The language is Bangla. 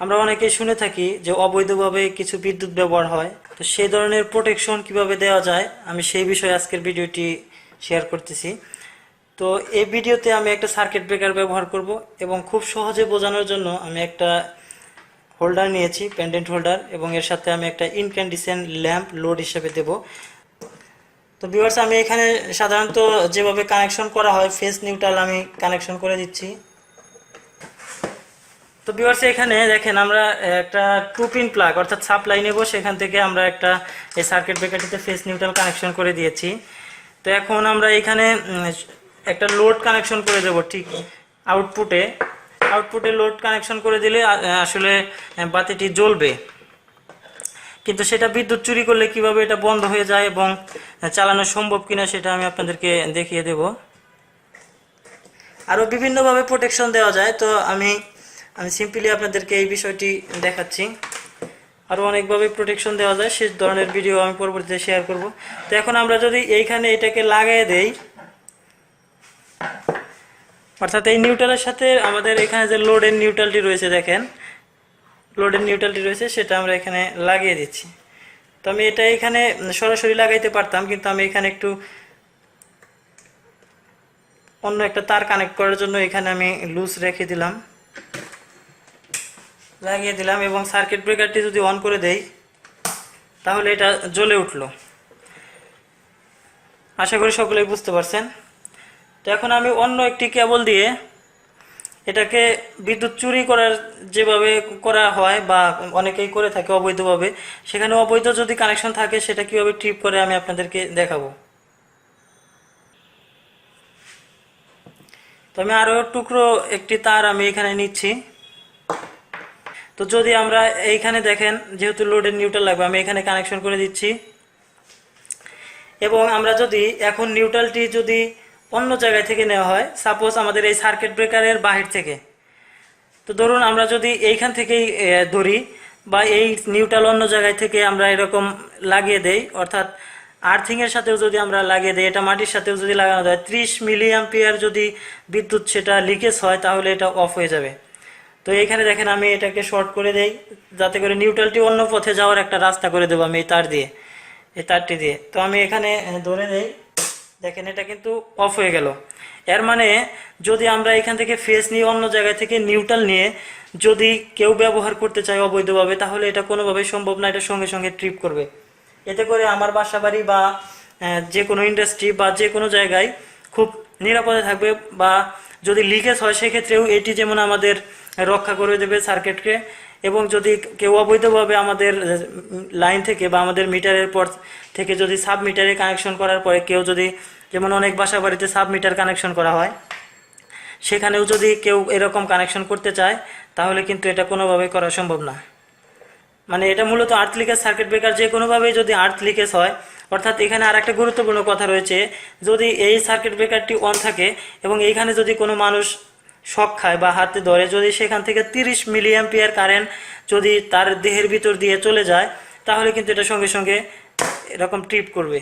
আমরা অনেকেই শুনে থাকি যে অবৈধভাবে কিছু বিদ্যুৎ ব্যবহার হয়। তো সেই ধরনের প্রোটেকশন কীভাবে দেওয়া যায়, আমি সেই বিষয়ে আজকের ভিডিওটি শেয়ার করতেছি। তো এই ভিডিওতে আমি একটা সার্কিট ব্রেকার ব্যবহার করব এবং খুব সহজে বোঝানোর জন্য আমি একটা হোল্ডার নিয়েছি পেন্ডেন্ট হোল্ডার এবং এর সাথে আমি একটা ইনক্যান্ডিসেন্ট ল্যাম্প লোড হিসেবে দেব। তো ভিউয়ার্স আমি এখানে সাধারণত যেভাবে কানেকশন করা হয় ফেস নিউট্রাল আমি কানেকশন করে দিচ্ছি। তো ভিউয়ার্স এখানে দেখেন আমরা একটা টু পিন প্লাগ অর্থাৎ সাপ্লাই নেব। সেখান থেকে আমরা একটা, এই সার্কিট ব্রেকারটিতে ফেস নিউট্রাল কানেকশন করে দিয়েছি। তো এখন আমরা এখানে একটা লোড কানেকশন করে দেব ঠিক আউটপুটে আউটপুটে লোড কানেকশন করে দিলে আসলে বাতিটি জ্বলবে। কিন্তু সেটা বিদ্যুৎ চুরি করলে কীভাবে এটা বন্ধ হয়ে যায় এবং চালানো সম্ভব কিনা সেটা আমি আপনাদেরকে দেখিয়ে দেব। আরও বিভিন্নভাবে প্রোটেকশন দেওয়া যায়, তো আমি আমি সিম্পলি আপনাদেরকে এই বিষয়টি দেখাচ্ছি। আরও অনেকভাবে প্রোটেকশন দেওয়া যায়, সে ধরনের ভিডিও আমি পরবর্তীতে শেয়ার করব। তো এখন আমরা যদি এইখানে এটাকে লাগিয়ে দেই, অর্থাৎ এই নিউট্রালের সাথে আমাদের এখানে যে লোডের নিউট্রালটি রয়েছে দেখেন লোডের নিউট্রালটি রয়েছে, সেটা আমরা এখানে লাগিয়ে দিচ্ছি। তো আমি এটা এখানে সরাসরি লাগাইতে পারতাম, কিন্তু আমি এখানে একটু অন্য একটা তার কানেক্ট করার জন্য এখানে আমি লুজ রেখে দিলাম। লাগিয়ে দিলাম এবং সার্কিট ব্রেকারটি যদি অন করে দেই, তাহলে এটা জ্বলে উঠল। আশা করি সকলেই বুঝতে পারছেন। তো এখন আমি অন্য একটি কেবল দিয়ে এটাকে বিদ্যুৎ চুরি করার যেভাবে করা হয় বা অনেকেই করে থাকে অবৈধভাবে, সেখানে অবৈধ যদি কানেকশন থাকে, সেটা কীভাবে ট্রিপ করে আমি আপনাদেরকে দেখাবো। তো আমি আরও টুকরো একটি তার আমি এখানে নিচ্ছি। তো যদি আমরা এইখানে দেখেন, যেহেতু লোডের নিউট্রাল লাগবে, আমি এখানে কানেকশন করে দিচ্ছি। এবং আমরা যদি এখন নিউট্রালটি যদি অন্য জায়গায় থেকে নেওয়া হয় সাপোজ আমাদের এই সার্কিট ব্রেকারের বাহির থেকে। তো ধরুন আমরা যদি এইখান থেকেই ধরি বা এই নিউট্রাল অন্য জায়গায় থেকে আমরা এরকম লাগিয়ে দেই, অর্থাৎ আর্থিংয়ের সাথেও যদি আমরা লাগিয়ে দিই, এটা মাটির সাথেও যদি লাগানো যায়, ত্রিশ মিলি অ্যাম্পিয়ার যদি বিদ্যুৎ সেটা লিকেজ হয়, তাহলে এটা অফ হয়ে যাবে। তো এখানে দেখেন আমি এটাকে শর্ট করে দেই, যাতে করে নিউট্রালটি অন্য পথে যাওয়ার একটা রাস্তা করে দেবো আমি এই তার দিয়ে, এই তারটি দিয়ে। তো আমি এখানে ধরে দেই দেখেন এটা কিন্তু অফ হয়ে গেল। এর মানে যদি আমরা এখান থেকে ফেস নিয়ে অন্য জায়গায় থেকে নিউট্রাল নিয়ে যদি কেউ ব্যবহার করতে চায় অবৈধভাবে, তাহলে এটা কোনোভাবেই সম্ভব না, এটা সঙ্গে সঙ্গে ট্রিপ করবে। এতে করে আমার বাসা বাড়ি বা যে কোনো ইন্ডাস্ট্রি বা যে কোনো জায়গায় খুব নিরাপদে থাকবে বা যদি লিকেজ হয়, সেক্ষেত্রেও এটি যেমন আমাদের রক্ষা করে দেবে সার্কিটকে এবং যদি কেউ অবৈধভাবে আমাদের লাইন থেকে বা আমাদের মিটারের পর থেকে যদি সাব মিটারে কানেকশন করার পরে কেউ যদি, যেমন অনেক বাসা বাড়িতে সাব মিটার কানেকশন করা হয়, সেখানেও যদি কেউ এরকম কানেকশন করতে চায়, তাহলে কিন্তু এটা কোনোভাবেই করা সম্ভব না। মানে এটা মূলত আর্থ লিকেজ সার্কিট ব্রেকার যে কোনোভাবেই যদি আর্থ লিকেজ হয়, অর্থাৎ এখানে আর একটা গুরুত্বপূর্ণ কথা রয়েছে, যদি এই সার্কিট ব্রেকারটি অন থাকে এবং এইখানে যদি কোনো মানুষ শক খায় বা হাতে ধরে যদি সেখান থেকে তিরিশ মিলিয়াম পেয়ার কারেন্ট যদি তার দেহের ভিতর দিয়ে চলে যায়, তাহলে কিন্তু এটা সঙ্গে সঙ্গে এরকম ট্রিপ করবে।